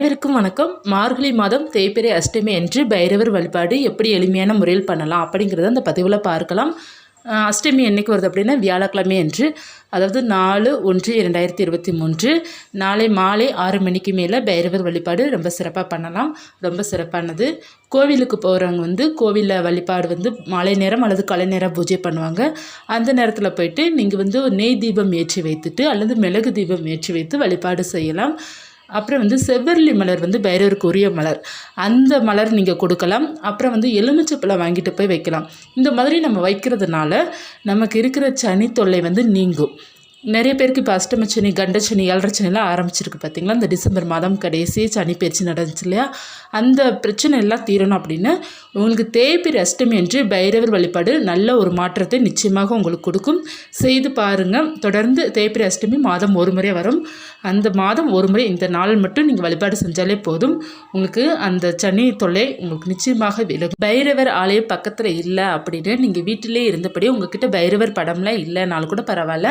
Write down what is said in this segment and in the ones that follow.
அனைவருக்கும் வணக்கம். மார்கழி மாதம் தேய்பிரை அஷ்டமி என்று பைரவர் வழிபாடு எப்படி எளிமையான முறையில் பண்ணலாம் அப்படிங்கிறத அந்த பதிவில் பார்க்கலாம். அஷ்டமி என்றைக்கு வருது அப்படின்னா வியாழக்கிழமை என்று அதாவது நாலு ஒன்று இரண்டாயிரத்தி இருபத்தி மூன்று. நாளை மாலை ஆறு மணிக்கு மேலே பைரவர் வழிபாடு ரொம்ப சிறப்பாக பண்ணலாம். ரொம்ப சிறப்பானது. கோவிலுக்கு போகிறவங்க வந்து கோவிலில் வழிபாடு வந்து மாலை நேரம் அல்லது காலை நேரம் பூஜை பண்ணுவாங்க. அந்த நேரத்தில் போயிட்டு நீங்கள் வந்து ஒரு நெய் தீபம் ஏற்றி வைத்துட்டு அல்லது மிளகு தீபம் ஏற்றி வைத்து வழிபாடு செய்யலாம். அப்புறம் வந்து செவ்வரளி மலர் வந்து பைரவருக்கு உரிய மலர். அந்த மலர் நீங்கள் கொடுக்கலாம். அப்புறம் வந்து எலுமிச்சப்பழம் வாங்கிட்டு போய் வைக்கலாம். இந்த மாதிரி நம்ம வைக்கிறதுனால நமக்கு இருக்கிற சனி தொல்லை வந்து நீங்கும். நிறைய பேருக்கு இப்போ அஷ்டமச்சனி கண்டச்சனி ஏழரைச்சனிலாம் ஆரம்பிச்சிருக்கு பார்த்தீங்களா இந்த டிசம்பர் மாதம் கடைசி சனி பயிற்சி நடந்துச்சு இல்லையா? அந்த பிரச்சனை எல்லாம் தீரணும் அப்படின்னு உங்களுக்கு தேய்பிரி அஷ்டமி என்று பைரவர் வழிபாடு நல்ல ஒரு மாற்றத்தை நிச்சயமாக உங்களுக்கு கொடுக்கும். செய்து பாருங்கள் தொடர்ந்து தேய்பிரி அஷ்டமி மாதம் ஒரு முறை வரும். அந்த மாதம் ஒரு முறை இந்த நாள் மட்டும் நீங்கள் வழிபாடு செஞ்சாலே போதும். உங்களுக்கு அந்த சனி தொல்லை உங்களுக்கு நிச்சயமாக விலகும். பைரவர் ஆலயம் பக்கத்தில் இல்லை அப்படின்னு நீங்கள் வீட்டிலே இருந்தபடி உங்ககிட்ட பைரவர் படம்லாம் இல்லைனாலும் கூட பரவாயில்ல.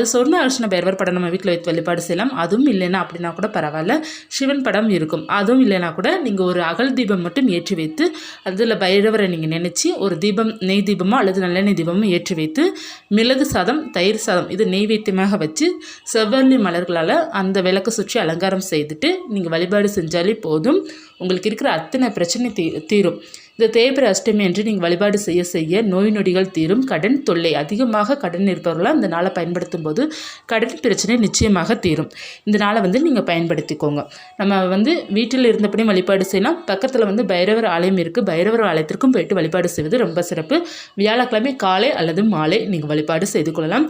அல்லது சொர்ண அர்ச்சன பைரவர் படம் நம்ம வீட்டில் வைத்து வழிபாடு செய்யலாம். அதுவும் இல்லைன்னா அப்படின்னா கூட பரவாயில்ல. சிவன் படம் இருக்கும். அதுவும் இல்லைன்னா கூட நீங்கள் ஒரு அகல் தீபம் மட்டும் ஏற்றி வைத்து அதில் பைரவரை நீங்கள் நினச்சி ஒரு தீபம் நெய் தீபமோ அல்லது நல்லெண்ணெய் தீபமோ ஏற்றி வைத்து மிளகு சாதம் தயிர் சாதம் இது நெய்வேத்தியமாக வச்சு செவ்வள்ளி மலர்களால் அந்த விளக்கை சுற்றி அலங்காரம் செய்துட்டு நீங்கள் வழிபாடு செஞ்சாலே போதும். உங்களுக்கு இருக்கிற அத்தனை பிரச்சனை தீ தீரும். இந்த தேய்பிர அஷ்டமி என்று நீங்கள் வழிபாடு செய்ய செய்ய நோய் நொடிகள் தீரும். கடன் தொல்லை அதிகமாக கடன் இருப்பவர்களாக இந்த நாளை பயன்படுத்தும் போது கடன் பிரச்சனை நிச்சயமாக தீரும். இந்த நாளை வந்து நீங்கள் பயன்படுத்திக்கோங்க. நம்ம வந்து வீட்டில் இருந்தபடி வழிபாடு செய்யலாம். பக்கத்தில் வந்து பைரவர் ஆலயம் இருக்குது பைரவர் ஆலயத்திற்கும் போயிட்டு வழிபாடு செய்வது ரொம்ப சிறப்பு. வியாழக்கிழமை காலை அல்லது மாலை நீங்கள் வழிபாடு செய்து கொள்ளலாம்.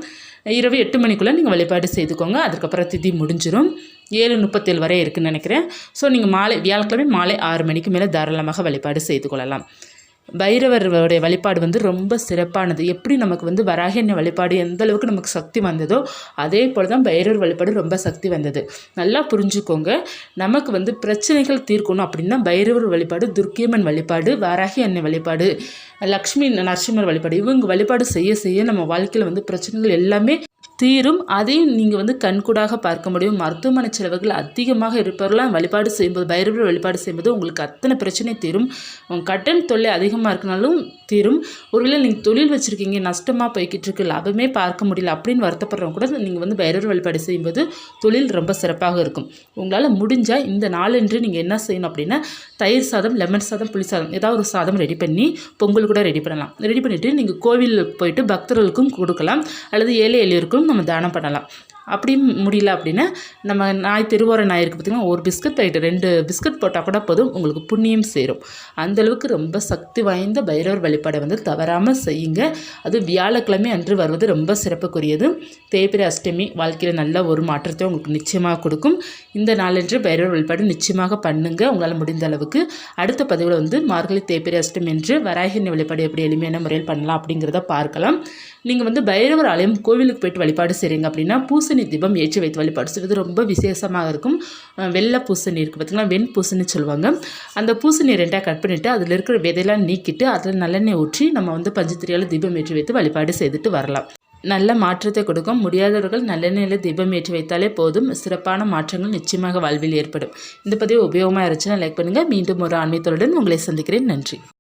இரவு எட்டு மணிக்குள்ளே நீங்கள் வழிபாடு செய்துக்கோங்க. அதுக்கப்புறம் திதி முடிஞ்சிடும் ஏழு முப்பத்தேழு வரை இருக்குதுன்னு நினைக்கிறேன். ஸோ நீங்கள் மாலை வியாழக்கிழமை மாலை ஆறு மணிக்கு மேலே தாராளமாக வழிபாடு செய்து கொள்ளலாம். பைரவருடைய வழிபாடு வந்து ரொம்ப சிறப்பானது. எப்படி நமக்கு வந்து வராகிய வழிபாடு எந்த அளவுக்கு நமக்கு சக்தி வந்ததோ அதே போல் தான் பைரவர் வழிபாடு ரொம்ப சக்தி வந்தது. நல்லா புரிஞ்சுக்கோங்க. நமக்கு வந்து பிரச்சனைகள் தீர்க்கணும் அப்படின்னா பைரவர் வழிபாடு துர்க்கியம்மன் வழிபாடு வராகி அன்னை வழிபாடு லக்ஷ்மி நரசிம்மர் வழிபாடு இவங்க வழிபாடு செய்ய செய்ய நம்ம வாழ்க்கையில் வந்து பிரச்சனைகள் எல்லாமே தீரும். அதையும் நீங்கள் வந்து கண்கூடாக பார்க்க முடியும். மருத்துவமனை செலவுகள் அதிகமாக இருப்பவர்களாம் வழிபாடு செய்யும்போது பைரவர் வழிபாடு செய்யும்போது உங்களுக்கு அத்தனை பிரச்சனை தீரும். உங்கள் கட்டன் தொல்லை அதிகமாக இருக்கனாலும் தீரும். ஒருவேளை நீங்கள் தொழில் வச்சுருக்கீங்க நஷ்டமாக போய்கிட்டு இருக்கு லாபமே பார்க்க முடியல அப்படின்னு வருத்தப்படுறவங்க கூட நீங்கள் வந்து பைரவர் வழிபாடு செய்யும்போது தொழில் ரொம்ப சிறப்பாக இருக்கும். உங்களால் முடிஞ்சால் இந்த நாளன்று நீங்கள் என்ன செய்யணும் அப்படின்னா தயிர் சாதம் லெமன் சாதம் புளி சாதம் ஏதாவது ஒரு சாதம் ரெடி பண்ணி பொங்கல் கூட ரெடி பண்ணலாம். ரெடி பண்ணிவிட்டு நீங்கள் கோவில் போயிட்டு பக்தர்களுக்கும் கொடுக்கலாம். அல்லது ஏழை எளியோருக்கும் நம்ம தானம் பண்ணலாம். அப்படி முடியல அப்படின்னா நம்ம நாய் திருவோர நாய் இருக்குது பார்த்திங்கன்னா ஒரு பிஸ்கட் ஐட்டம் ரெண்டு பிஸ்கட் போட்டால் கூட போதும் உங்களுக்கு புண்ணியம் சேரும். அந்தளவுக்கு ரொம்ப சக்தி வாய்ந்த பைரவர் வழிபாடை வந்து தவறாமல் செய்யுங்க. அது வியாழக்கிழமை அன்று வருவது ரொம்ப சிறப்புக்குரியது. தேய்பிரை அஷ்டமி வாழ்க்கையில் நல்ல ஒரு மாற்றத்தை உங்களுக்கு நிச்சயமாக கொடுக்கும். இந்த நாளன்று பைரவர் வழிபாடு நிச்சயமாக பண்ணுங்க. உங்களால் முடிந்த அளவுக்கு. அடுத்த பதிவில் வந்து மார்கழி தேய்பிரை அஷ்டமி என்று வராகினி வழிபாடு எப்படி எளிமையான முறையில் பண்ணலாம் அப்படிங்கிறத பார்க்கலாம். நீங்கள் வந்து பைரவர் ஆலயம் கோவிலுக்கு போயிட்டு வழிபாடு செய்கிறீங்க அப்படின்னா பூசணி தீபம் ஏற்றி வைத்து வழிபாடு செய்வது ரொம்ப விசேஷமாக இருக்கும். வெள்ளை பூசணி இருக்குது பார்த்தீங்களா வெண் பூசணி சொல்லுவாங்க. அந்த பூசணி ரெண்டாக கட் பண்ணிவிட்டு அதில் இருக்கிற விதையெல்லாம் நீக்கிட்டு அதில் நல்லெண்ணெய் ஊற்றி நம்ம வந்து பஞ்சத்திரியால் தீபம் ஏற்றி வைத்து வழிபாடு செய்துட்டு வரலாம். நல்ல மாற்றத்தை கொடுக்கும். முடியாதவர்கள் நல்லெண்ணெயில் தீபம் ஏற்றி வைத்தாலே போதும். சிறப்பான மாற்றங்கள் நிச்சயமாக வாழ்வில் ஏற்படும். இந்த பதிவு உபயோகமாக இருந்துச்சுன்னா லைக் பண்ணுங்கள் மீண்டும் ஒரு ஆன்மீகத்துடன் உங்களை சந்திக்கிறேன். நன்றி.